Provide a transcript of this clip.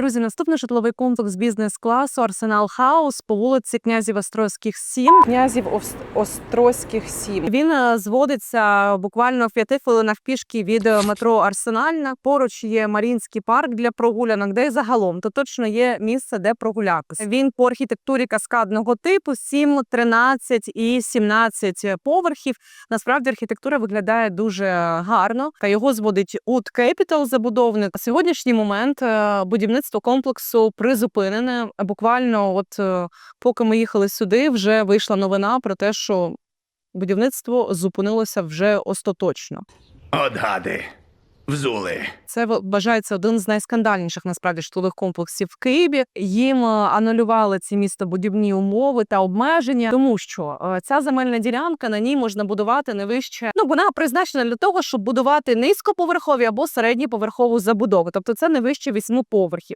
Друзі, наступний житловий комплекс бізнес-класу Арсенал Хаус по вулиці князів Острозьких 7. Князів Острозьких сім. Він е, зводиться буквально в п'яти хвилинах пішки від е, метро Арсенальна. Поруч є Марінський парк для прогулянок, де й загалом то точно є місце, де прогулятися. Він по архітектурі каскадного типу 7, 13 і 17 поверхів. Насправді архітектура виглядає дуже гарно. Та його зводить Wood Capital забудовник. На сьогоднішній момент е, будівництво комплексу призупинене. Буквально, от е, поки ми їхали сюди, вже вийшла новина про те, що будівництво зупинилося вже остаточно. От гади. Взули. Це вважається один з найскандальніших насправді житлових комплексів в Києві. Їм е, анулювали ці містобудівні умови та обмеження, тому що е, ця земельна ділянка на ній можна будувати не вище. Ну вона призначена для того, щоб будувати низькоповерхові або середньоповерхову забудову. Тобто це не вище вісьми поверхів.